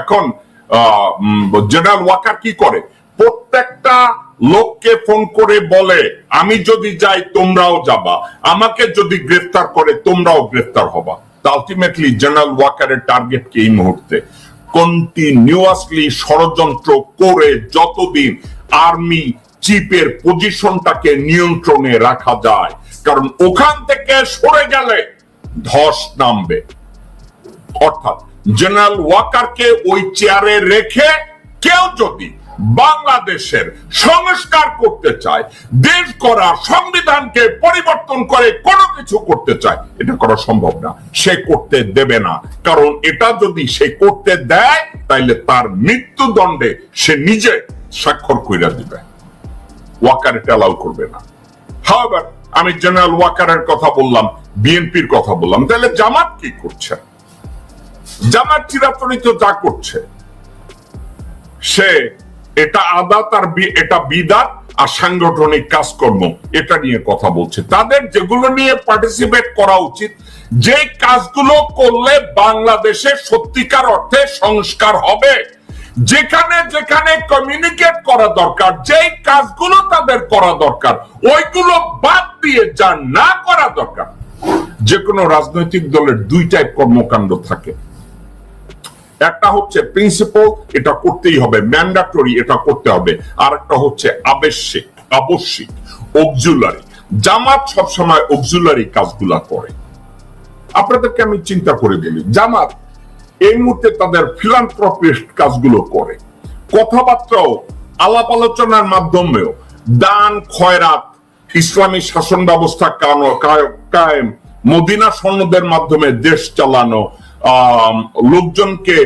এখন জেনারেল ওয়াকার কি করে? প্রত্যেকটা লোককে ফোন করে বলে, আমি যদি যাই, তোমরাও যাবা। আমাকে যদি গ্রেফতার করে, তোমরাও গ্রেফতার হবা। আলটিমেটলি জেনারেল ওয়াকারের টার্গেট কি এই মুহূর্তে? কন্টিনিউয়াসলি ষড়যন্ত্র করে যতদিন আর্মি চিফের পজিশনটাকে নিয়ন্ত্রণে রাখা যায়, কারণ ওখান থেকে সরে গেলে ধস নামবে। অর্থাৎ জেনারেল ওয়াকারকে ওই চেয়ারে রেখে কেউ যদি বাংলাদেশের সংস্কার করতে চায়, দেশ করা সংবিধানকে পরিবর্তন করে কোনো কিছু করতে চায়, এটা করা সম্ভব না। সে করতে দেবে না। কারণ এটা যদি সে করতে দেয়, তাইলে তার মৃত্যুদণ্ডে সে নিজে স্বাক্ষর কইরা দিবে। ওয়াকার এটা অ্যালাউ করবে না। হাওয়ার আমি জেনারেল ওয়াকারের কথা বললাম, বিএনপির কথা বললাম তাহলে জামাত কি করছে? জামাত চিরাচরিত যা করছে, সে এটা আদাত আর এটা বিদাত আর সাংগঠনিক কাজকর্ম, এটা নিয়ে কথা বলছে। তাদের যেগুলো নিয়ে পার্টিসিপেট করা উচিত যে কাজগুলো করলে বাংলাদেশে সত্যিকার অর্থে সংস্কার হবে, যেখানে যেখানে কমিউনিকেট করা দরকার, যেই কাজগুলো তাদের করা দরকার, ওইগুলো বাদ দিয়ে যা না করা দরকার যে কোনো রাজনৈতিক দলের দুই টাইপ কর্মকাণ্ড থাকে। একটা হচ্ছে প্রিন্সিপাল এটা করতেই হবে ম্যান্ডাটরি এটা করতে হবে। আর একটা হচ্ছে আবশ্যিক আবশ্যিক অক্সুলারি জামাত সবসময় অক্সুলারি কাজগুলা করে। আপনাদেরকে আমি চিন্তা করে বলি জামাত এই মুহূর্তে তাদের ফিলান্থ্রপিস্ট কাজগুলো করে। কথাবার্তাও, আলাপ আলোচনার মাধ্যমেও দান, খয়রাত, ইসলামী শাসন ব্যবস্থা কায়েম, মদিনা সনদের মাধ্যমে দেশ চালানো লোকজনকে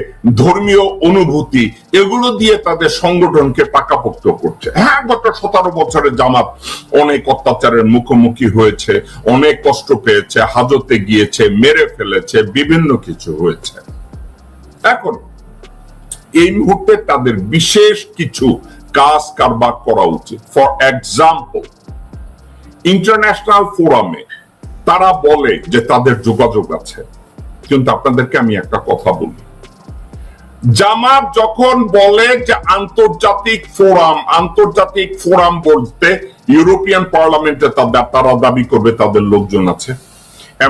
ধর্মীয় অনুভূতি, এগুলো দিয়ে তাদের সংগঠনকে পাকাপোক্ত করছে। হ্যাঁ গত সতেরো বছরে জামাত অনেক অত্যাচারের মুখোমুখি হয়েছে, অনেক কষ্ট পেয়েছে, হাজতে গিয়েছে, মেরে ফেলেছে, বিভিন্ন কিছু হয়েছে। এখন, এই মুহূর্তে তাদের বিশেষ কিছু কাজ কারবার করা উচিত। ফর এক্সাম্পল ইন্টারন্যাশনাল ফোরামে তারা বলে যে তাদের যোগাযোগ আছে। কিন্তু আপনাদেরকে আমি একটা কথা বলি। জামাত যখন বলে যে আন্তর্জাতিক ফোরাম আন্তর্জাতিক ফোরাম বলতে ইউরোপিয়ান পার্লামেন্টে তারা দাবি করবে তাদের লোকজন আছে।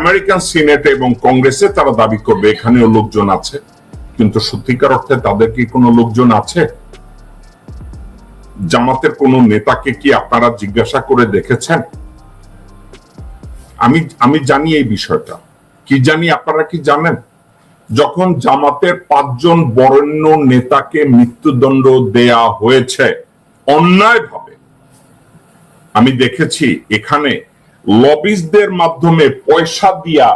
আমেরিকান সিনেটে এবং কংগ্রেসে তারা দাবি করবে এখানেও লোকজন আছে। কিন্তু সত্যিকার অর্থে তাদের কি কোনো লোকজন আছে? জামাতের কোন নেতাকে কি আপনারা জিজ্ঞাসা করে দেখেছেন? আমি আমি জানি এই বিষয়টা। কি জানি আপনারা কি জানেন? যখন জামাতের পাঁচজন বরেণ্য নেতাকে মৃত্যুদণ্ড দেয়া হয়েছে, অন্যায়ভাবে, আমি দেখেছি এখানে লবিসদের মাধ্যমে পয়সা দিয়া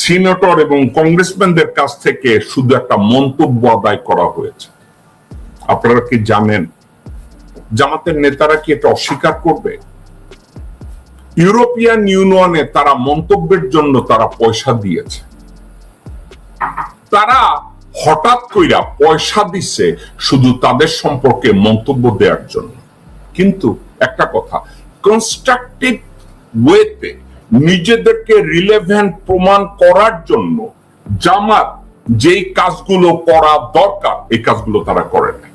সিনেটর এবং কংগ্রেসম্যানদের কাছ থেকে শুধু একটা মন্তব্য আদায় করা হয়েছে। আপনারা কি জানেন? জামাতের নেতারা কি এটা অস্বীকার করবে? ইউরোপিয়ান ইউনিয়নে তারা মন্তব্যের জন্য তারা পয়সা দিয়েছে। তারা হঠাৎ কইরা পয়সা দিছে শুধু তাদের সম্পর্কে মন্তব্য দেওয়ার জন্য। কিন্তু একটা কথা কনস্ট্রাকটিভ ওয়েতে নিজেদেরকে রিলেভেন্ট প্রমাণ করার জন্য জামাত যেই কাজগুলো করা দরকার, এই কাজগুলো তারা করে না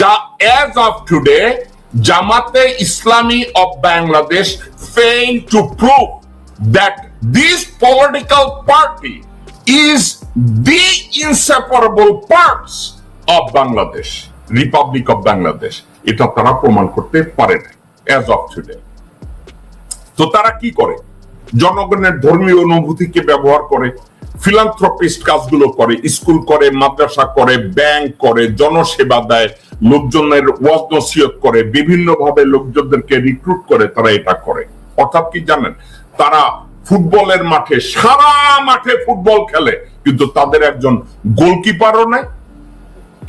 যা as of today Jamate Islami of Bangladesh failed to prove that this political party is the inseparable parts of Bangladesh, Republic of Bangladesh. এটা তারা প্রমাণ করতে পারে না as of today. তো তারা কি করে জনগণের ধর্মীয় অনুভূতিকে ব্যবহার করে ফিলান্থ্রপিস্ট কাজগুলো করে স্কুল করে মাদ্রাসা করে ব্যাংক করে জনসেবা দেয় লোকজনের ওয়াজ করে বিভিন্ন ভাবে লোকজনদেরকে রিক্রুট করে, তারা এটা করে। অর্থাৎ কি জানেন? তারা ফুটবলের মাঠে, সারা মাঠে ফুটবল খেলে, কিন্তু তাদের একজন গোলকিপারও নাই,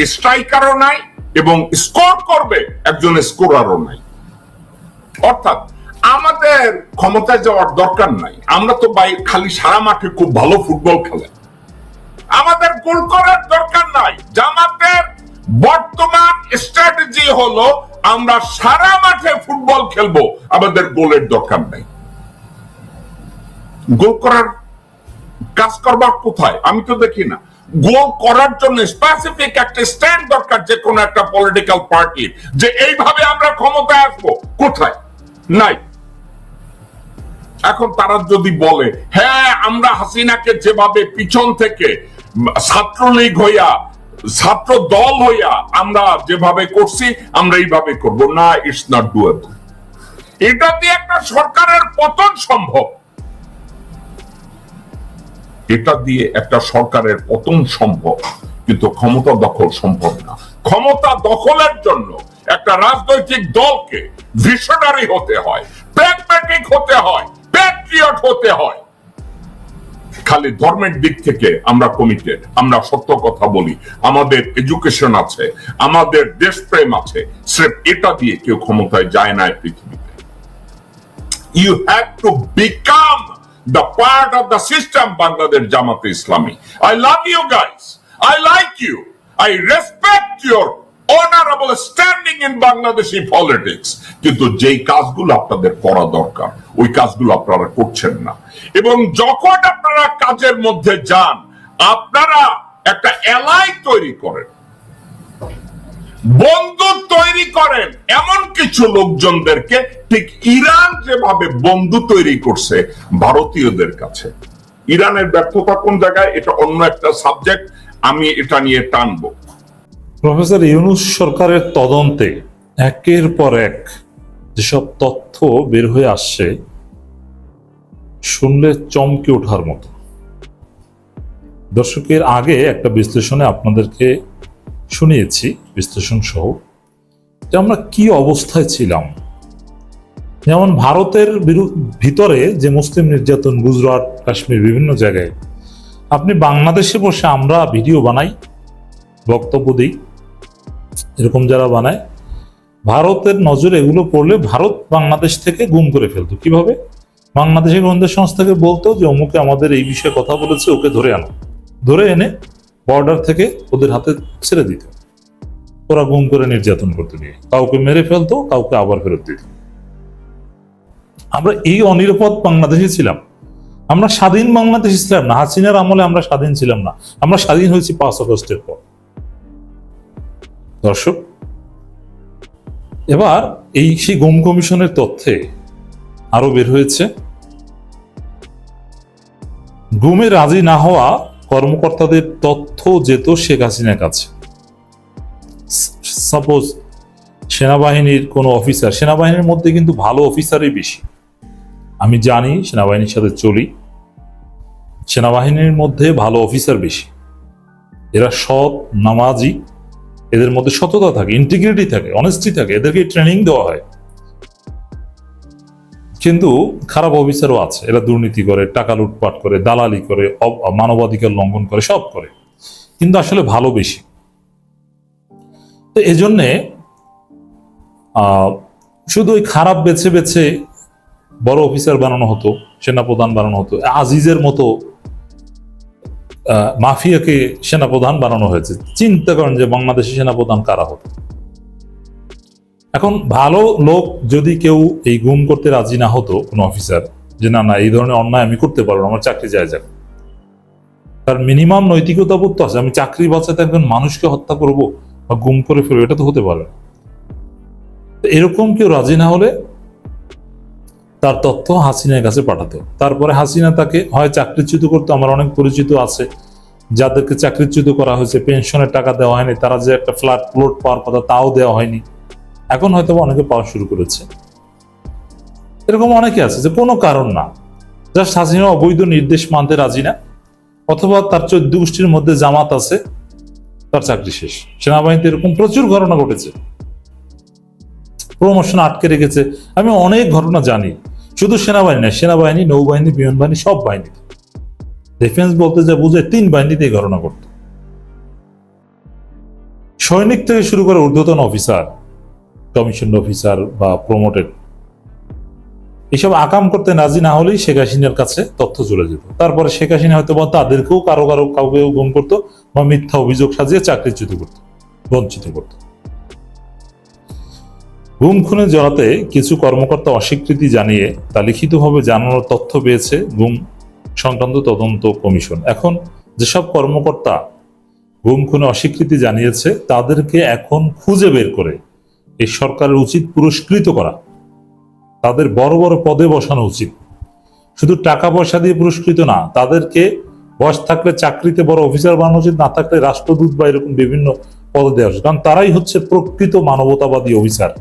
স্ট্রাইকারও নাই এবং স্কোর করবে একজন স্কোরারও নাই। অর্থাৎ আমাদের ক্ষমতায় যাওয়ার দরকার নাই। আমরা তো বাই, খালি সারা মাঠে খুব ভালো ফুটবল খেলে। আমাদের গোল করার দরকার নাই। জামাতের বর্তমান স্ট্র্যাটেজি হলো আমরা সারা মাঠে ফুটবল খেলব, আমাদের গোলের দরকার নাই। গোল করার কাজ করবার কোথায়? আমি তো দেখি না। গোল করার জন্য স্পেসিফিক একটা স্ট্যান্ড দরকার যে কোনো একটা পলিটিক্যাল পার্টির যে এইভাবে আমরা ক্ষমতায় আসব। কোথায়? নাই। এখন তারা যদি বলে হ্যাঁ আমরা হাসিনাকে যেভাবে পিছন থেকে ছাত্রলীগ হইয়া ছাত্র দল হইয়া আমরা যেভাবে করছি, আমরা এইভাবে করব। না ইটস নট ডুয়েবল এটা দিয়ে একটা সরকারের পতন সম্ভব। এটা দিয়ে একটা সরকারের পতন সম্ভব, কিন্তু ক্ষমতা দখল সম্ভব না। ক্ষমতা দখলের জন্য একটা রাজনৈতিক দলকে ভিশনারি হতে হয় প্র্যাগম্যাটিক হতে হয় প্যাট্রিয়ট হতে হয়। খালি ধর্মের দিক থেকে আমরা কমিটেড আমরা সত্য কথা বলি। আমাদের এডুকেশন আছে, আমাদের দেশপ্রেম আছে, স্রেফ এটা দিয়ে কেউ ক্ষমতায় যায় না পৃথিবীতে। You have to become the part of the system Bangladesh Jamaat-e Islami I love you guys I like you I respect your honorable standing in Bangladeshi politics কিন্তু যেই কাজগুলো আপনাদের করা দরকার ওই কাজগুলো আপনারা করছেন না। এবং যখন আপনারা কাজের মধ্যে যান, আপনারা একটা এলাই তৈরি করেন। বন্ধু তৈরি করেন। এমন কিছু লোকজনদেরকে ঠিক ইরান যেভাবে বন্ধু তৈরি করছে ভারতীয়দের কাছে। ইরানের ব্যর্থতা কোন জায়গায়, এটা অন্য একটা সাবজেক্ট আমি এটা নিয়ে টানবো। প্রফেসর ইউনুস সরকারের তদন্তে একের পর এক যেসব তথ্য বের হয়ে আসছে, শুনলে চমকে ওঠার মতো। দর্শকের আগে একটা বিশ্লেষণে আপনাদেরকে শুনিয়েছি, বিশ্লেষণ সহ, যে আমরা কি অবস্থায় ছিলাম। যেমন ভারতের ভিতরে যে মুসলিম নির্যাতন, গুজরাট, কাশ্মীর, বিভিন্ন জায়গায়, আপনি বাংলাদেশে বসে আমরা ভিডিও বানাই, বক্তব্য দিই, এরকম যারা বানায় ভারতের নজরে এগুলো পড়লে ভারত বাংলাদেশ থেকে গুম করে ফেলতো। কীভাবে? বাংলাদেশের গোয়েন্দা সংস্থাকে বলতো যে অমুকে আমাদের এই বিষয়ে কথা বলেছে, ওকে ধরে আনো। ধরে এনে বর্ডার থেকে ওদের হাতে ছেড়ে দিত। ওরা গুম করে নির্যাতন করতে নিয়ে। কাউকে মেরে ফেলতো, কাউকে আবার ফেরত দিত। আমরা এই অনিরাপদ বাংলাদেশে ছিলাম। আমরা স্বাধীন বাংলাদেশ ছিলাম না। হাসিনার আমলে আমরা স্বাধীন ছিলাম না। আমরা স্বাধীন হয়েছি পাঁচ আগস্টের পর। দর্শক এবার এই সেই গুম কমিশনের তথ্যে আরও বের হয়েছে, গুমে রাজি না হওয়া কর্মকর্তাদের তথ্য যেত শেখ হাসিনার কাছে। সাপোজ সেনাবাহিনীর কোনো অফিসার, সেনাবাহিনীর মধ্যে কিন্তু ভালো অফিসারই বেশি। আমি জানি সেনাবাহিনীর সাথে চলি, সেনাবাহিনীর মধ্যে ভালো অফিসার বেশি। এরা সৎ, নামাজি এদের মধ্যে সততা থাকে ইন্টিগ্রিটি থাকে অনেস্টি থাকে, এদেরকে ট্রেনিং দেওয়া হয়। কিন্তু খারাপ অফিসারও আছে, এরা দুর্নীতি করে, টাকা লুটপাট করে, দালালি করে মানবাধিকার লঙ্ঘন করে, সব করে। কিন্তু আসলে ভালো বেশি। তো এজন্যে শুধু ওই খারাপ বেছে বেছে বড় অফিসার বানানো হতো, সেনাপ্রধান বানানো হতো, আজিজের মতো মাফিয়াকে সেনাপ্রধান বানানো হয়েছে। চিন্তা করেন যে বাংলাদেশি সেনাপ্রধান কারা হতো। এখন ভালো লোক যদি কেউ এই গুম করতে রাজি না হতো কোনো অফিসার, যে না না, এই ধরনের অন্যায় আমি করতে পারব আমার চাকরি যায় যাক। তার মিনিমাম নৈতিকতা বোধ তো আছে, আমি চাকরি বাঁচাতে একজন মানুষকে হত্যা করব বা গুম করে ফেলব, এটা তো হতে পারে। এরকম কেউ রাজি না হলে তার তথ্য হাসিনার কাছে পাঠাতো। তারপরে হাসিনা তাকে হয় চাকরিচ্যুত করতো, আমার অনেক পরিচিত আছে, যাদেরকে চাকরিচ্যুত করা হয়েছে, পেনশনের টাকা দেওয়া হয়নি, তারা যে একটা ফ্ল্যাট প্লট পাওয়ার কথা তাও দেওয়া হয়নি। এখন হয়তো অনেকে পাওয়া শুরু করেছে। এরকম অনেকে আছে যে কোনো কারণ না। জাস্ট হাসিনা অবৈধ নির্দেশ মানতে রাজি না, অথবা তার চোদ্দ গোষ্ঠীর মধ্যে জামাত আছে, তার চাকরি শেষ। সেনাবাহিনীতে এরকম প্রচুর ঘটনা ঘটেছে। প্রমোশন আটকে রেখেছে। আমি অনেক ঘটনা জানি। শুধু সেনাবাহিনী না, সেনাবাহিনী, নৌবাহিনী বিমান বাহিনী সব বাহিনী। ডিফেন্স বলতে যা বুঝে তিন বাহিনীতে এই ঘটনা ঘটত। সৈনিক থেকে শুরু করে ঊর্ধ্বতন অফিসার কমিশন অফিসার বা প্রমোটেড এসব আকাম করতে নাজি না হলেই শেখ হাসিনার কাছে তথ্য চলে যেত। তারপরে শেখ হাসিনা হয়তো বা তাদেরকেও কারও কারও কাউকে গুম করতো বা মিথ্যা অভিযোগ সাজিয়ে চাকরিচ্যুত করতো, বঞ্চিত করতো। গুম খুনে জড়াতে কিছু কর্মকর্তা অস্বীকৃতি জানিয়ে তা লিখিতভাবে জানানোর তথ্য পেয়েছে গুম সংক্রান্ত তদন্ত কমিশন। এখন যেসব কর্মকর্তা গুম খুনে অস্বীকৃতি জানিয়েছে, তাদেরকে এখন খুঁজে বের করে এই সরকারের উচিত পুরস্কৃত করা। তাদের বড় বড় পদে বসানো উচিত। শুধু টাকা পয়সা দিয়ে পুরস্কৃত না, তাদেরকে বয়স থাকলে চাকরিতে বড় অফিসার বানানো উচিত, না থাকলে রাষ্ট্রদূত বা এরকম বিভিন্ন পদে দেওয়া উচিত। কারণ তারাই হচ্ছে প্রকৃত মানবতাবাদী অফিসার।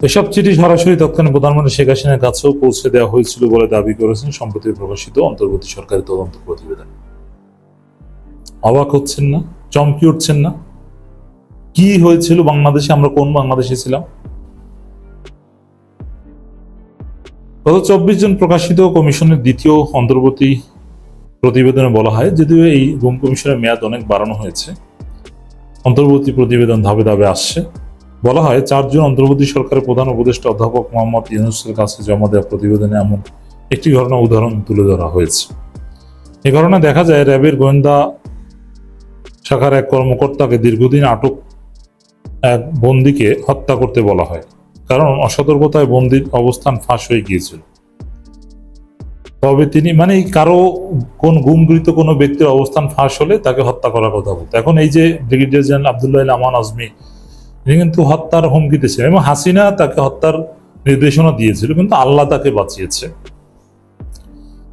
এসব চিঠি সরাসরি তৎকালীন প্রধানমন্ত্রী শেখ হাসিনার কাছেও পৌঁছে দেওয়া হয়েছিল বলে দাবি করেছেন সম্প্রতি প্রকাশিত অন্তর্বর্তী সরকারি তদন্ত প্রতিবেদন। অবাক হচ্ছেন না? চমকি উঠছেন না? কি হয়েছিল? বাংলাদেশে আমরা কোন বাংলাদেশে ছিলাম? গত চব্বিশ জন প্রকাশিত কমিশনের দ্বিতীয় অন্তর্বর্তী প্রতিবেদনে বলা হয়, যদিও এই গুম কমিশনের মেয়াদ অনেক বাড়ানো হয়েছে। অন্তর্বর্তী প্রতিবেদন ধাপে ধাপে আসছে। বলা হয়, চারজন অন্তর্বর্তী সরকারের প্রধান উপদেষ্টা অধ্যাপক মোহাম্মদ ইউনুসের কাছে জমা দেওয়া প্রতিবেদনে এমন একটি ঘটনা উদাহরণ তুলে ধরা হয়েছে। এই ঘটনা দেখা যায়, র্যাবের গোয়েন্দা শাখার এক কর্মকর্তাকে দীর্ঘদিন আটক এক বন্দিকে হত্যা করতে বলা হয়, কারণ অসতর্কতায় বন্দির অবস্থান ফাঁস হয়ে গিয়েছিল। তবে তিনি মানে কারও কোন গুমগৃহীত কোনো ব্যক্তির অবস্থান ফাঁস হলে তাকে হত্যা করার কথা বলতো। এখন এই যে ব্রিগেডিয়ার জেনারেল আবদুল্লাহ আমান আজমি কিন্তু হত্যার হুমকিতে ছিলেন এবং হাসিনা তাকে হত্যার নির্দেশনা দিয়েছিল, কিন্তু আল্লাহ তাকে বাঁচিয়েছে।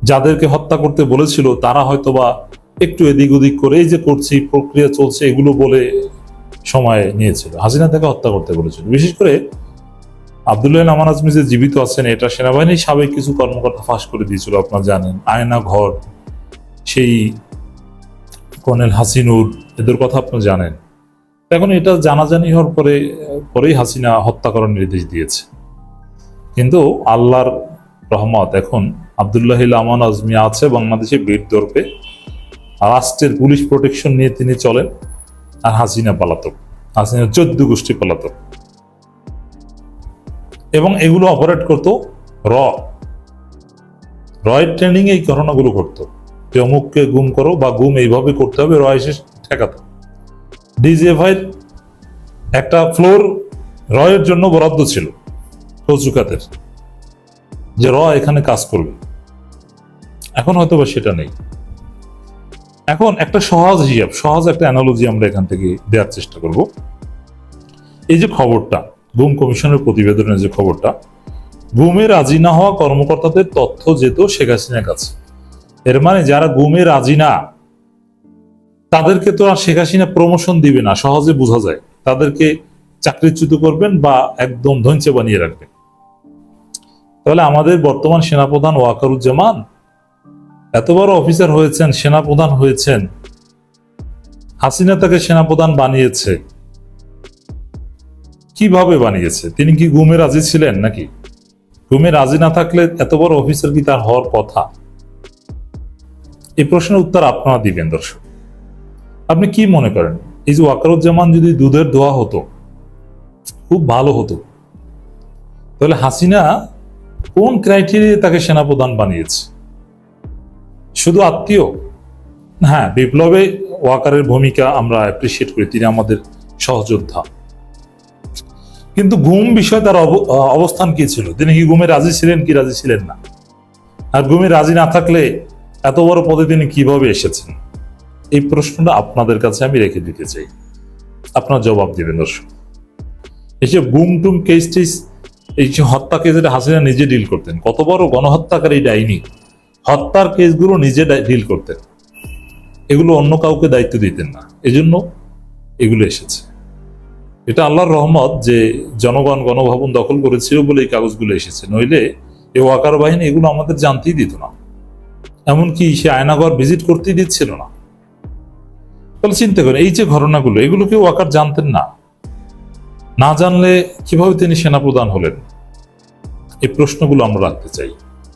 যাদেরকে হত্যা করতে বলেছিল, তারা হয়তোবা একটু এদিক ওদিক করে, এই যে করছি, প্রক্রিয়া চলছে, এগুলো বলে সময় নিয়েছিল। হাসিনা তাকে হত্যা করতে বলেছিল। বিশেষ করে আবদুল্লাহ নামান আজমি যে জীবিত আছেন, এটা সেনাবাহিনীর সাবেক কিছু কর্মকর্তা ফাঁস করে দিয়েছিল, আপনারা জানেন। আয়না ঘর, সেই কর্নেল হাসিনুর, এদের কথা আপনারা জানেন। এখন এটা জানাজানি হওয়ার পরে, পরেই হাসিনা হত্যা করার নির্দেশ দিয়েছে। কিন্তু আল্লাহর রহমত এখন আবদুল্লাহ আমান আজমি আছে বাংলাদেশে বীর দর্পে রাষ্ট্রের পুলিশ প্রোটেকশন নিয়ে তিনি চলেন আর হাসিনা পালাতক। হাসিনা চোদ্দ গোষ্ঠী পালাতক। এবং এগুলো অপারেট করতো র। রয়ের ট্রেনিং এই ঘটনাগুলো করতো। যে অমুককে গুম করো বা গুম এইভাবে করতে হবে, র এসে ঠেকাতো। ডিজিএফআই একটা ফ্লোর রয়ের জন্য বরাদ্দ ছিল কচুকাতের যে র এখানে কাজ করবে। এখন হয়তো বা সেটা নেই। এখন একটা সহজ হিসাব, সহজ একটা অ্যানালজি আমরা এখান থেকে দেওয়ার চেষ্টা করব। এই যে খবরটা গুম কমিশনের প্রতিবেদনের যে খবরটা গুমে রাজি না হওয়া কর্মকর্তাদের তথ্য যেত শেখ হাসিনার কাছে। এর মানে যারা গুমে রাজি না তাদেরকে তো আর শেখ হাসিনা প্রমোশন দিবে না, সহজে বোঝা যায়। তাদেরকে চাকরিচ্যুত করবেন বা একদম ধৈর্য বানিয়ে রাখবেন। তাহলে আমাদের বর্তমান সেনাপ্রধান ওয়াকারুজ্জামান এত বড় অফিসার হয়েছেন, সেনাপ্রধান হয়েছেন। হাসিনা তাকে সেনাপ্রধান বানিয়েছে। কীভাবে বানিয়েছে? তিনি কি গুমে রাজি ছিলেন নাকি? গুমে রাজি না থাকলে এত বড় অফিসার কি তার হওয়ার কথা? এই প্রশ্নের উত্তর আপনারা দিবেন, দর্শক। আপনি কি মনে করেন? এই যে ওয়াকারুজ্জামান যদি দুধের দোয়া হতো, খুব ভালো হতো। তাহলে হাসিনা কোন ক্রাইটেরিয়া তাকে সেনাপ্রধান বানিয়েছে? শুধু আত্মীয়? হ্যাঁ বিপ্লবে ওয়াকারের ভূমিকা আমরা অ্যাপ্রিসিয়েট করি, তিনি আমাদের সহযোদ্ধা। কিন্তু ঘুম বিষয়ে তার অব- অবস্থান কি ছিল? তিনি কি ঘুমে রাজি ছিলেন কি রাজি ছিলেন না? আর ঘুমে রাজি না থাকলে এত বড় পদে তিনি কীভাবে এসেছেন? এই প্রশ্নটা আপনাদের কাছে আমি রেখে দিতে চাই। আপনার জবাব দিবেন, দর্শক। এই যে গুম টুম কেস টেস এই যে হত্যা কেস এটা হাসিনা নিজে ডিল করতেন। কত বড় গণহত্যাকারী ডাইনি হত্যার কেসগুলো নিজে ডিল করতেন। এগুলো অন্য কাউকে দায়িত্ব দিতেন না। এজন্য এগুলো এসেছে। এটা আল্লাহর রহমত যে জনগণ গণভবন দখল করেছিল বলে এই কাগজগুলো এসেছে। নইলে এ ওয়াকার বাহিনী এগুলো আমাদের জানতেই দিত না। এমনকি সে আয়নাঘর ভিজিট করতেই দিচ্ছিল না। তাহলে চিন্তা করেন, এই যে ঘটনাগুলো, এগুলো কেউ ওয়াকার জানতেন না। না জানলে কীভাবে তিনি সেনাপ্রধান হলেন? এই প্রশ্নগুলো আমরা রাখতে চাই।